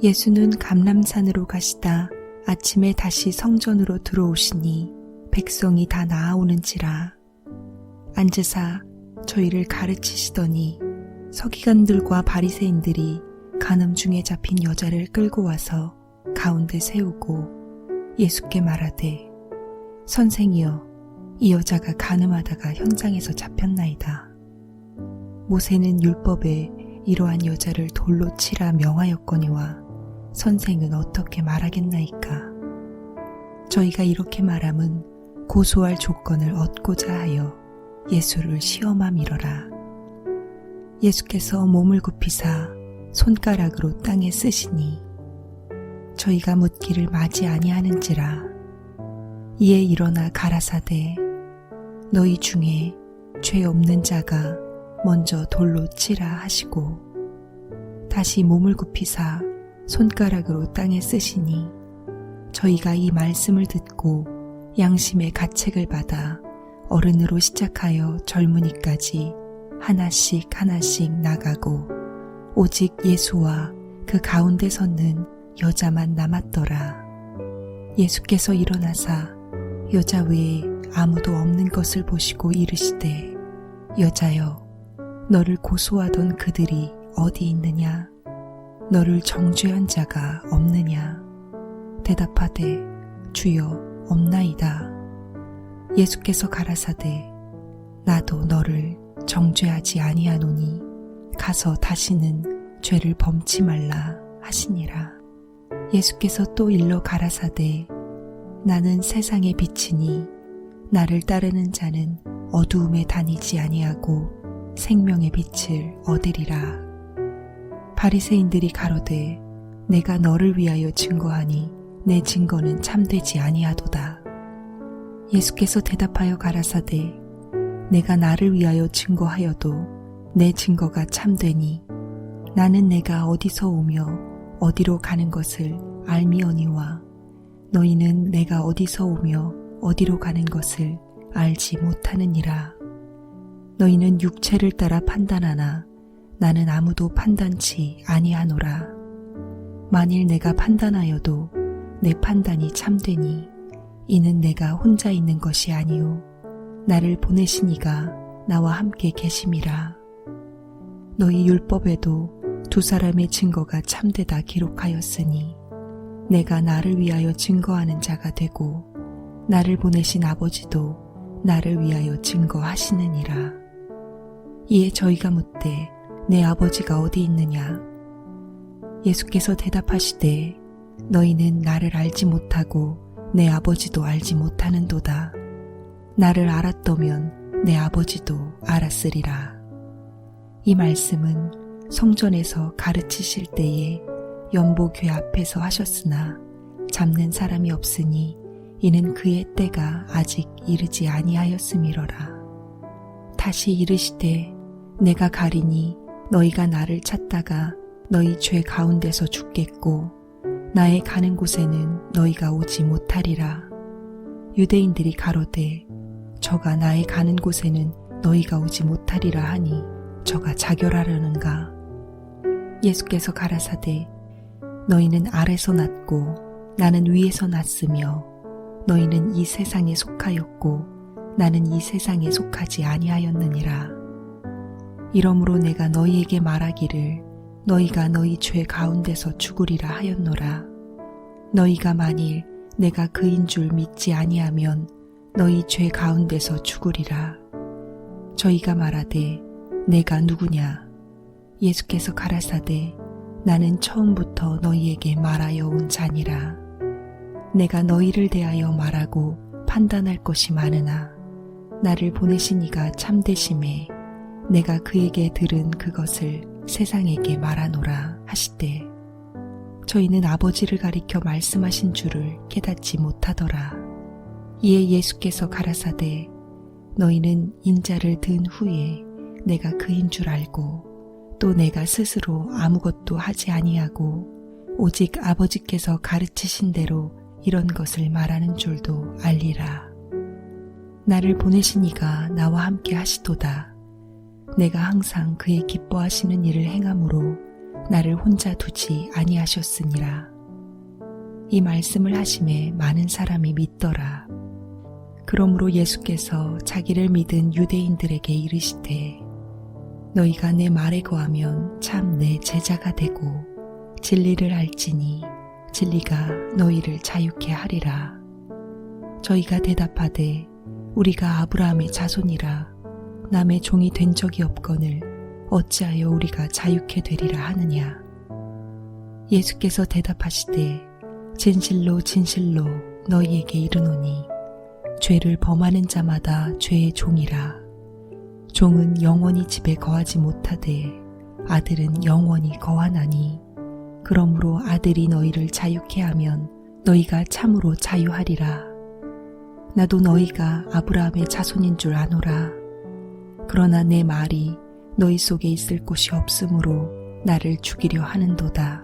예수는 감람산으로 가시다 아침에 다시 성전으로 들어오시니 백성이 다 나아오는지라 앉으사 저희를 가르치시더니 서기관들과 바리새인들이 간음 중에 잡힌 여자를 끌고 와서 가운데 세우고 예수께 말하되 선생이여 이 여자가 간음하다가 현장에서 잡혔나이다. 모세는 율법에 이러한 여자를 돌로 치라 명하였거니와 선생은 어떻게 말하겠나이까? 저희가 이렇게 말함은 고소할 조건을 얻고자 하여 예수를 시험함이러라. 예수께서 몸을 굽히사 손가락으로 땅에 쓰시니 저희가 묻기를 맞이 아니하는지라 이에 일어나 가라사대 너희 중에 죄 없는 자가 먼저 돌로 치라 하시고 다시 몸을 굽히사 손가락으로 땅에 쓰시니 저희가 이 말씀을 듣고 양심의 가책을 받아 어른으로 시작하여 젊은이까지 하나씩 하나씩 나가고 오직 예수와 그 가운데 섰는 여자만 남았더라. 예수께서 일어나사 여자 외에 아무도 없는 것을 보시고 이르시되 여자여 너를 고소하던 그들이 어디 있느냐 너를 정죄한 자가 없느냐? 대답하되 주여 없나이다. 예수께서 가라사대 나도 너를 정죄하지 아니하노니 가서 다시는 죄를 범치 말라 하시니라. 예수께서 또 일러 가라사대 나는 세상의 빛이니 나를 따르는 자는 어두움에 다니지 아니하고 생명의 빛을 얻으리라. 바리새인들이 가로되 내가 너를 위하여 증거하니 내 증거는 참되지 아니하도다. 예수께서 대답하여 가라사대 내가 나를 위하여 증거하여도 내 증거가 참되니 나는 내가 어디서 오며 어디로 가는 것을 알미오니와 너희는 내가 어디서 오며 어디로 가는 것을 알지 못하느니라. 너희는 육체를 따라 판단하나 나는 아무도 판단치 아니하노라. 만일 내가 판단하여도 내 판단이 참되니 이는 내가 혼자 있는 것이 아니요 나를 보내시니가 나와 함께 계심이라. 너희 율법에도 두 사람의 증거가 참되다 기록하였으니 내가 나를 위하여 증거하는 자가 되고 나를 보내신 아버지도 나를 위하여 증거하시느니라. 이에 저희가 묻되 내 아버지가 어디 있느냐? 예수께서 대답하시되 너희는 나를 알지 못하고 내 아버지도 알지 못하는도다. 나를 알았더면 내 아버지도 알았으리라. 이 말씀은 성전에서 가르치실 때에 연보궤 앞에서 하셨으나 잡는 사람이 없으니 이는 그의 때가 아직 이르지 아니하였음이러라. 다시 이르시되 내가 가리니 너희가 나를 찾다가 너희 죄 가운데서 죽겠고 나의 가는 곳에는 너희가 오지 못하리라. 유대인들이 가로되 저가 나의 가는 곳에는 너희가 오지 못하리라 하니 저가 자결하려는가. 예수께서 가라사대 너희는 아래서 났고 나는 위에서 났으며 너희는 이 세상에 속하였고 나는 이 세상에 속하지 아니하였느니라. 이러므로 내가 너희에게 말하기를 너희가 너희 죄 가운데서 죽으리라 하였노라. 너희가 만일 내가 그인 줄 믿지 아니하면 너희 죄 가운데서 죽으리라. 저희가 말하되 내가 누구냐? 예수께서 가라사대 나는 처음부터 너희에게 말하여 온 자니라. 내가 너희를 대하여 말하고 판단할 것이 많으나 나를 보내신 이가 참되심에 내가 그에게 들은 그것을 세상에게 말하노라 하시되 저희는 아버지를 가리켜 말씀하신 줄을 깨닫지 못하더라. 이에 예수께서 가라사대 너희는 인자를 든 후에 내가 그인 줄 알고 또 내가 스스로 아무것도 하지 아니하고 오직 아버지께서 가르치신 대로 이런 것을 말하는 줄도 알리라. 나를 보내신 이가 나와 함께 하시도다. 내가 항상 그의 기뻐하시는 일을 행함으로 나를 혼자 두지 아니하셨으니라. 이 말씀을 하심에 많은 사람이 믿더라. 그러므로 예수께서 자기를 믿은 유대인들에게 이르시되 너희가 내 말에 거하면 참 내 제자가 되고 진리를 알지니 진리가 너희를 자유케 하리라. 저희가 대답하되 우리가 아브라함의 자손이라 남의 종이 된 적이 없거늘 어찌하여 우리가 자유케 되리라 하느냐. 예수께서 대답하시되 진실로 진실로 너희에게 이르노니 죄를 범하는 자마다 죄의 종이라. 종은 영원히 집에 거하지 못하되 아들은 영원히 거하나니 그러므로 아들이 너희를 자유케 하면 너희가 참으로 자유하리라. 나도 너희가 아브라함의 자손인 줄 아노라. 그러나 내 말이 너희 속에 있을 곳이 없으므로 나를 죽이려 하는도다.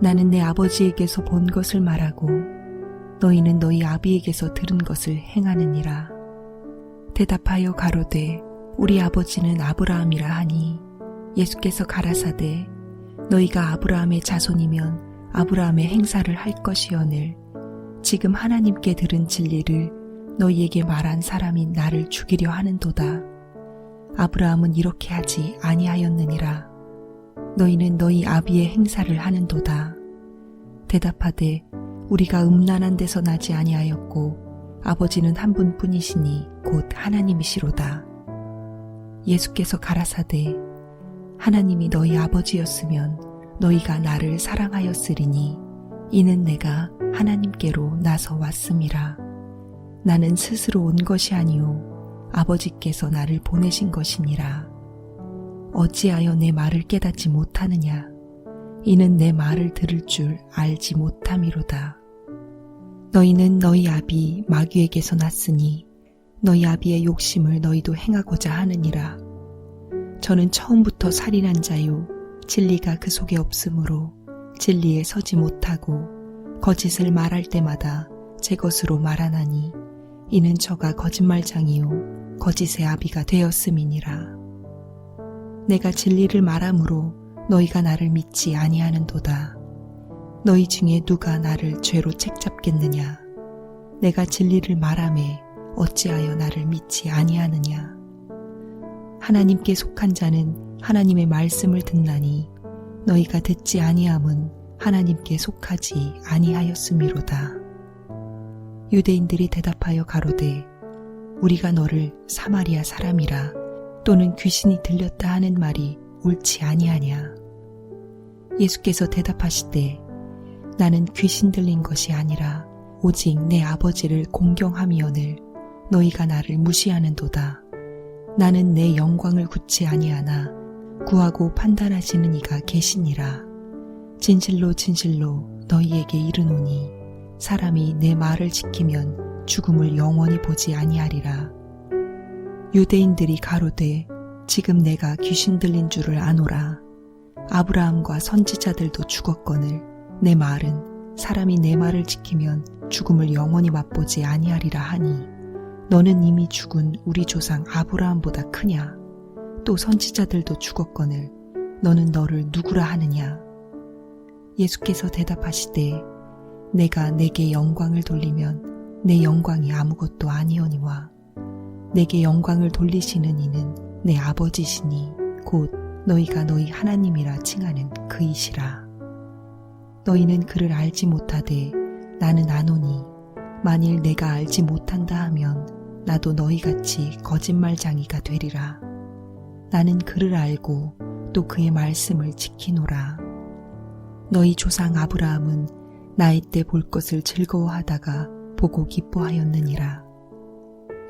나는 내 아버지에게서 본 것을 말하고 너희는 너희 아비에게서 들은 것을 행하느니라. 대답하여 가로되 우리 아버지는 아브라함이라 하니 예수께서 가라사대 너희가 아브라함의 자손이면 아브라함의 행사를 할 것이오늘 지금 하나님께 들은 진리를 너희에게 말한 사람인 나를 죽이려 하는도다. 아브라함은 이렇게 하지 아니하였느니라. 너희는 너희 아비의 행사를 하는도다. 대답하되 우리가 음란한 데서 나지 아니하였고 아버지는 한 분뿐이시니 곧 하나님이시로다. 예수께서 가라사대 하나님이 너희 아버지였으면 너희가 나를 사랑하였으리니 이는 내가 하나님께로 나서 왔음이라. 나는 스스로 온 것이 아니요 아버지께서 나를 보내신 것이니라. 어찌하여 내 말을 깨닫지 못하느냐? 이는 내 말을 들을 줄 알지 못함이로다. 너희는 너희 아비 마귀에게서 났으니 너희 아비의 욕심을 너희도 행하고자 하느니라. 저는 처음부터 살인한 자요 진리가 그 속에 없으므로 진리에 서지 못하고 거짓을 말할 때마다 제 것으로 말하나니 이는 저가 거짓말장이요 거짓의 아비가 되었음이니라. 내가 진리를 말함으로 너희가 나를 믿지 아니하는도다. 너희 중에 누가 나를 죄로 책잡겠느냐? 내가 진리를 말함에 어찌하여 나를 믿지 아니하느냐? 하나님께 속한 자는 하나님의 말씀을 듣나니 너희가 듣지 아니함은 하나님께 속하지 아니하였음이로다. 유대인들이 대답하여 가로되 우리가 너를 사마리아 사람이라 또는 귀신이 들렸다 하는 말이 옳지 아니하냐. 예수께서 대답하시되 나는 귀신 들린 것이 아니라 오직 내 아버지를 공경함이오늘 너희가 나를 무시하는도다. 나는 내 영광을 굳지 아니하나 구하고 판단하시는 이가 계시니라. 진실로 진실로 너희에게 이르노니 사람이 내 말을 지키면 죽음을 영원히 보지 아니하리라. 유대인들이 가로되 지금 내가 귀신 들린 줄을 아노라. 아브라함과 선지자들도 죽었거늘 내 말은 사람이 내 말을 지키면 죽음을 영원히 맛보지 아니하리라 하니 너는 이미 죽은 우리 조상 아브라함보다 크냐? 또 선지자들도 죽었거늘 너는 너를 누구라 하느냐? 예수께서 대답하시되 내가 내게 영광을 돌리면 내 영광이 아무것도 아니오니와 내게 영광을 돌리시는 이는 내 아버지시니 곧 너희가 너희 하나님이라 칭하는 그이시라. 너희는 그를 알지 못하되 나는 아노니 만일 내가 알지 못한다 하면 나도 너희같이 거짓말장이가 되리라. 나는 그를 알고 또 그의 말씀을 지키노라. 너희 조상 아브라함은 나이 때 볼 것을 즐거워하다가 보고 기뻐하였느니라.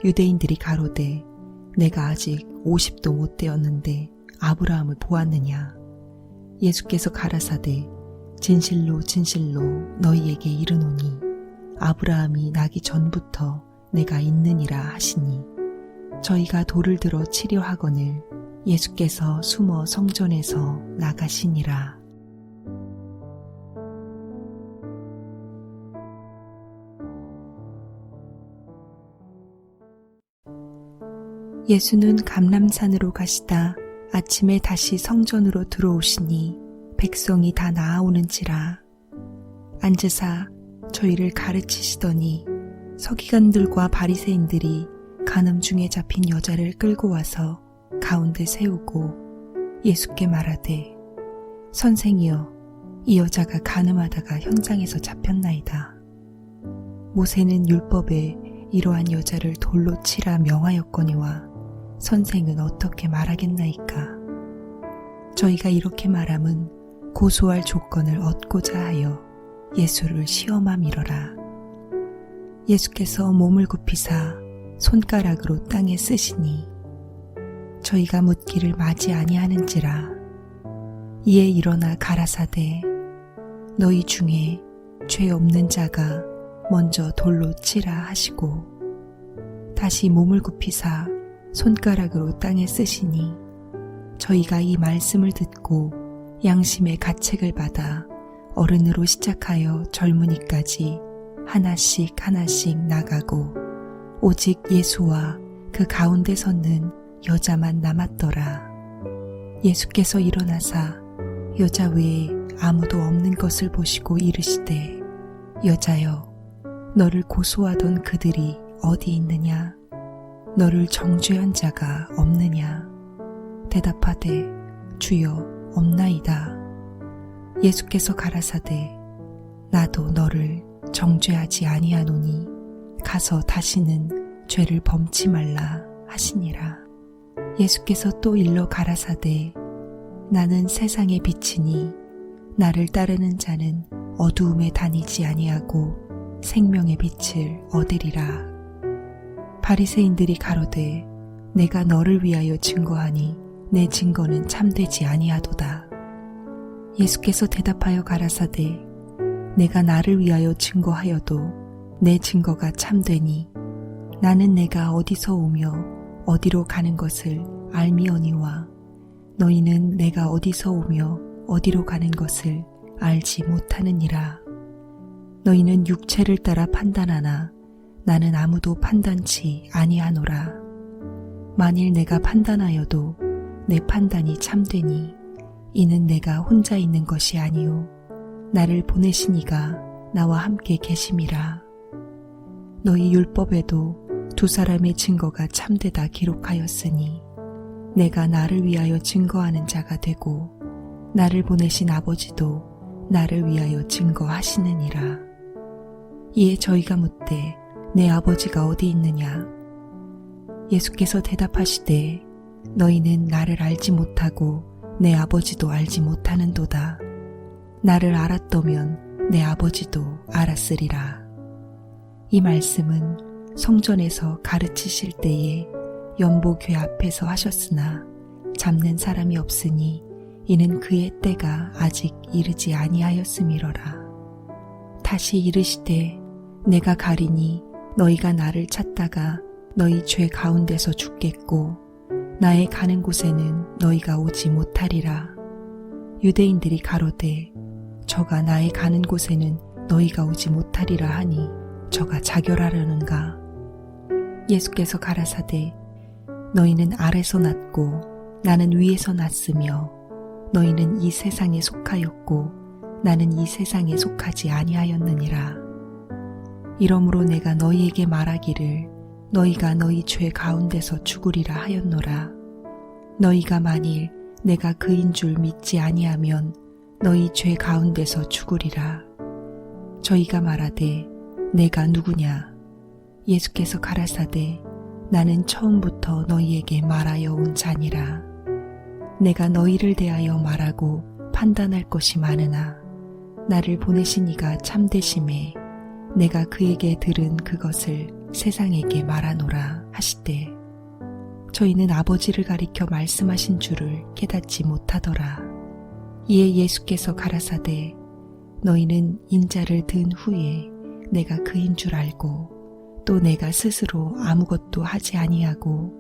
유대인들이 가로되 내가 아직 50도 못 되었는데 아브라함을 보았느냐? 예수께서 가라사대 진실로 진실로 너희에게 이르노니 아브라함이 나기 전부터 내가 있느니라 하시니 저희가 돌을 들어 치려 하거늘 예수께서 숨어 성전에서 나가시니라. 예수는 감람산으로 가시다 아침에 다시 성전으로 들어오시니 백성이 다 나아오는지라 앉으사 저희를 가르치시더니 서기관들과 바리새인들이 간음 중에 잡힌 여자를 끌고 와서 가운데 세우고 예수께 말하되 선생이여 이 여자가 간음하다가 현장에서 잡혔나이다. 모세는 율법에 이러한 여자를 돌로 치라 명하였거니와 선생은 어떻게 말하겠나이까? 저희가 이렇게 말함은 고소할 조건을 얻고자 하여 예수를 시험함이러라. 예수께서 몸을 굽히사 손가락으로 땅에 쓰시니 저희가 묻기를 맞이 아니하는지라 이에 일어나 가라사대 너희 중에 죄 없는 자가 먼저 돌로 치라 하시고 다시 몸을 굽히사 손가락으로 땅에 쓰시니 저희가 이 말씀을 듣고 양심의 가책을 받아 어른으로 시작하여 젊은이까지 하나씩 하나씩 나가고 오직 예수와 그 가운데 섰는 여자만 남았더라. 예수께서 일어나사 여자 외에 아무도 없는 것을 보시고 이르시되 여자여 너를 고소하던 그들이 어디 있느냐 너를 정죄한 자가 없느냐? 대답하되 주여 없나이다. 예수께서 가라사대 나도 너를 정죄하지 아니하노니 가서 다시는 죄를 범치 말라 하시니라. 예수께서 또 일러 가라사대 나는 세상의 빛이니 나를 따르는 자는 어두움에 다니지 아니하고 생명의 빛을 얻으리라. 바리새인들이 가로되 내가 너를 위하여 증거하니 내 증거는 참되지 아니하도다. 예수께서 대답하여 가라사대 내가 나를 위하여 증거하여도 내 증거가 참되니 나는 내가 어디서 오며 어디로 가는 것을 알미오니와 너희는 내가 어디서 오며 어디로 가는 것을 알지 못하느니라. 너희는 육체를 따라 판단하나 나는 아무도 판단치 아니하노라. 만일 내가 판단하여도 내 판단이 참되니 이는 내가 혼자 있는 것이 아니요 나를 보내시니가 나와 함께 계심이라. 너희 율법에도 두 사람의 증거가 참되다 기록하였으니 내가 나를 위하여 증거하는 자가 되고 나를 보내신 아버지도 나를 위하여 증거하시느니라. 이에 저희가 묻되 내 아버지가 어디 있느냐? 예수께서 대답하시되 너희는 나를 알지 못하고 내 아버지도 알지 못하는도다. 나를 알았더면 내 아버지도 알았으리라. 이 말씀은 성전에서 가르치실 때에 연보궤 앞에서 하셨으나 잡는 사람이 없으니 이는 그의 때가 아직 이르지 아니하였음이러라. 다시 이르시되 내가 가리니 너희가 나를 찾다가 너희 죄 가운데서 죽겠고 나의 가는 곳에는 너희가 오지 못하리라. 유대인들이 가로되 저가 나의 가는 곳에는 너희가 오지 못하리라 하니 저가 자결하려는가. 예수께서 가라사대 너희는 아래서 났고 나는 위에서 났으며 너희는 이 세상에 속하였고 나는 이 세상에 속하지 아니하였느니라. 이러므로 내가 너희에게 말하기를 너희가 너희 죄 가운데서 죽으리라 하였노라. 너희가 만일 내가 그인 줄 믿지 아니하면 너희 죄 가운데서 죽으리라. 저희가 말하되 내가 누구냐? 예수께서 가라사대 나는 처음부터 너희에게 말하여 온 자니라. 내가 너희를 대하여 말하고 판단할 것이 많으나 나를 보내신 이가 참되심에 내가 그에게 들은 그것을 세상에게 말하노라 하시되 저희는 아버지를 가리켜 말씀하신 줄을 깨닫지 못하더라. 이에 예수께서 가라사대 너희는 인자를 든 후에 내가 그인 줄 알고 또 내가 스스로 아무것도 하지 아니하고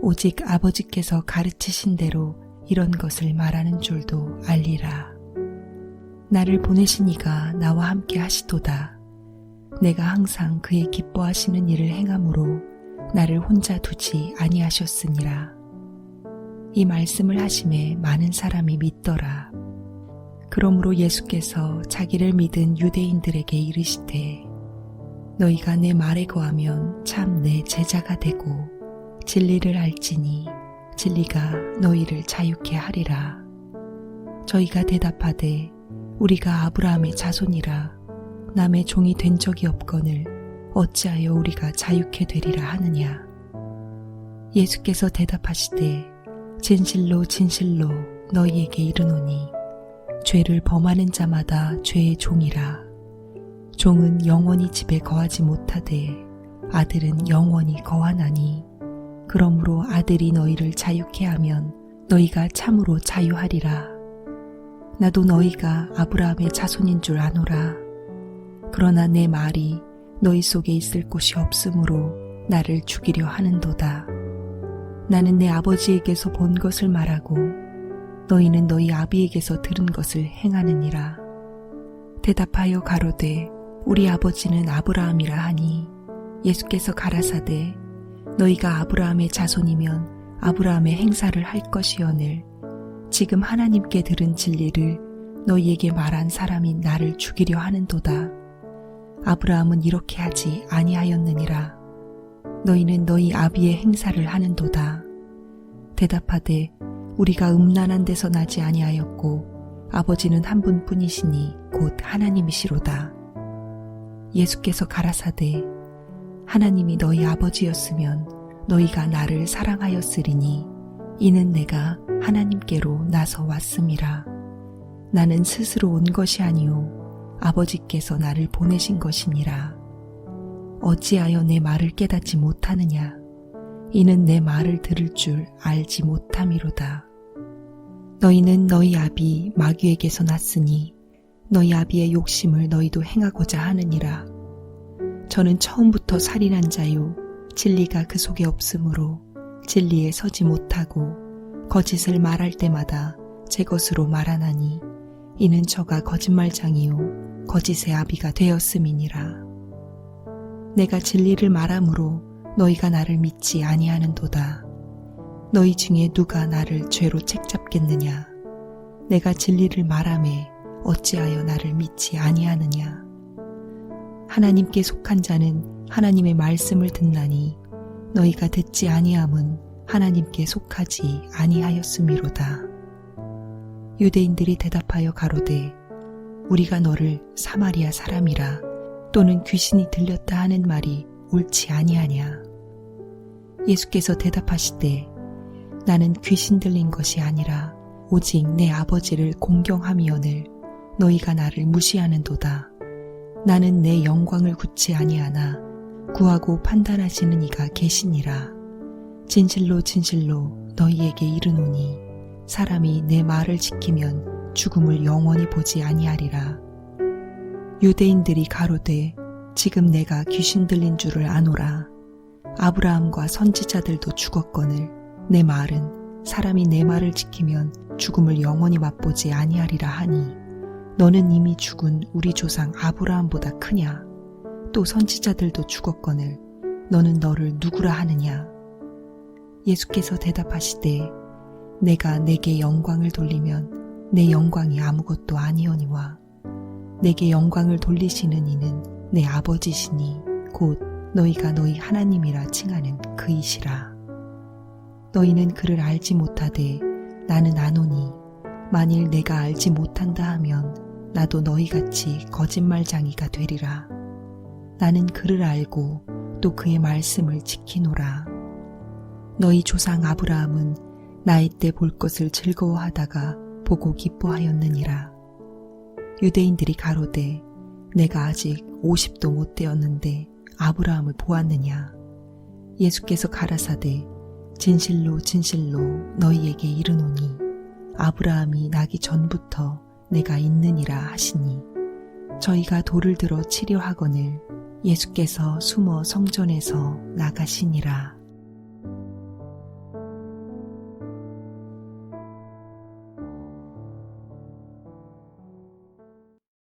오직 아버지께서 가르치신 대로 이런 것을 말하는 줄도 알리라. 나를 보내신 이가 나와 함께 하시도다. 내가 항상 그의 기뻐하시는 일을 행함으로 나를 혼자 두지 아니하셨으니라. 이 말씀을 하심에 많은 사람이 믿더라. 그러므로 예수께서 자기를 믿은 유대인들에게 이르시되 너희가 내 말에 거하면 참 내 제자가 되고 진리를 알지니 진리가 너희를 자유케 하리라. 저희가 대답하되 우리가 아브라함의 자손이라 남의 종이 된 적이 없거늘 어찌하여 우리가 자유케 되리라 하느냐. 예수께서 대답하시되 진실로 진실로 너희에게 이르노니 죄를 범하는 자마다 죄의 종이라. 종은 영원히 집에 거하지 못하되 아들은 영원히 거하나니 그러므로 아들이 너희를 자유케 하면 너희가 참으로 자유하리라. 나도 너희가 아브라함의 자손인 줄 아노라. 그러나 내 말이 너희 속에 있을 곳이 없으므로 나를 죽이려 하는도다. 나는 내 아버지에게서 본 것을 말하고 너희는 너희 아비에게서 들은 것을 행하느니라. 대답하여 가로되 우리 아버지는 아브라함이라 하니 예수께서 가라사대 너희가 아브라함의 자손이면 아브라함의 행사를 할 것이오늘 지금 하나님께 들은 진리를 너희에게 말한 사람이 나를 죽이려 하는도다. 아브라함은 이렇게 하지 아니하였느니라. 너희는 너희 아비의 행사를 하는도다. 대답하되 우리가 음란한 데서 나지 아니하였고 아버지는 한 분뿐이시니 곧 하나님이시로다. 예수께서 가라사대 하나님이 너희 아버지였으면 너희가 나를 사랑하였으리니 이는 내가 하나님께로 나서 왔음이라. 나는 스스로 온 것이 아니요 아버지께서 나를 보내신 것이니라. 어찌하여 내 말을 깨닫지 못하느냐? 이는 내 말을 들을 줄 알지 못함이로다. 너희는 너희 아비 마귀에게서 났으니 너희 아비의 욕심을 너희도 행하고자 하느니라. 저는 처음부터 살인한 자요 진리가 그 속에 없으므로 진리에 서지 못하고 거짓을 말할 때마다 제 것으로 말하나니 이는 저가 거짓말장이요 거짓의 아비가 되었음이니라. 내가 진리를 말함으로 너희가 나를 믿지 아니하는도다. 너희 중에 누가 나를 죄로 책잡겠느냐? 내가 진리를 말함에 어찌하여 나를 믿지 아니하느냐? 하나님께 속한 자는 하나님의 말씀을 듣나니 너희가 듣지 아니함은 하나님께 속하지 아니하였음이로다. 유대인들이 대답하여 가로되 우리가 너를 사마리아 사람이라 또는 귀신이 들렸다 하는 말이 옳지 아니하냐. 예수께서 대답하시되 나는 귀신 들린 것이 아니라 오직 내 아버지를 공경함이오늘 너희가 나를 무시하는도다. 나는 내 영광을 굳지 아니하나 구하고 판단하시는 이가 계시니라. 진실로 진실로 너희에게 이르노니 사람이 내 말을 지키면 죽음을 영원히 보지 아니하리라. 유대인들이 가로되 지금 내가 귀신 들린 줄을 아노라. 아브라함과 선지자들도 죽었거늘 내 말은 사람이 내 말을 지키면 죽음을 영원히 맛보지 아니하리라 하니 너는 이미 죽은 우리 조상 아브라함보다 크냐? 또 선지자들도 죽었거늘 너는 너를 누구라 하느냐? 예수께서 대답하시되 내가 내게 영광을 돌리면 내 영광이 아무것도 아니오니와 내게 영광을 돌리시는 이는 내 아버지시니 곧 너희가 너희 하나님이라 칭하는 그이시라. 너희는 그를 알지 못하되 나는 아노니 만일 내가 알지 못한다 하면 나도 너희같이 거짓말장이가 되리라. 나는 그를 알고 또 그의 말씀을 지키노라. 너희 조상 아브라함은 나이 때 볼 것을 즐거워하다가 보고 기뻐하였느니라. 유대인들이 가로되 내가 아직 50도 못 되었는데 아브라함을 보았느냐. 예수께서 가라사대 진실로 진실로 너희에게 이르노니 아브라함이 나기 전부터 내가 있느니라 하시니 저희가 돌을 들어 치려 하거늘 예수께서 숨어 성전에서 나가시니라.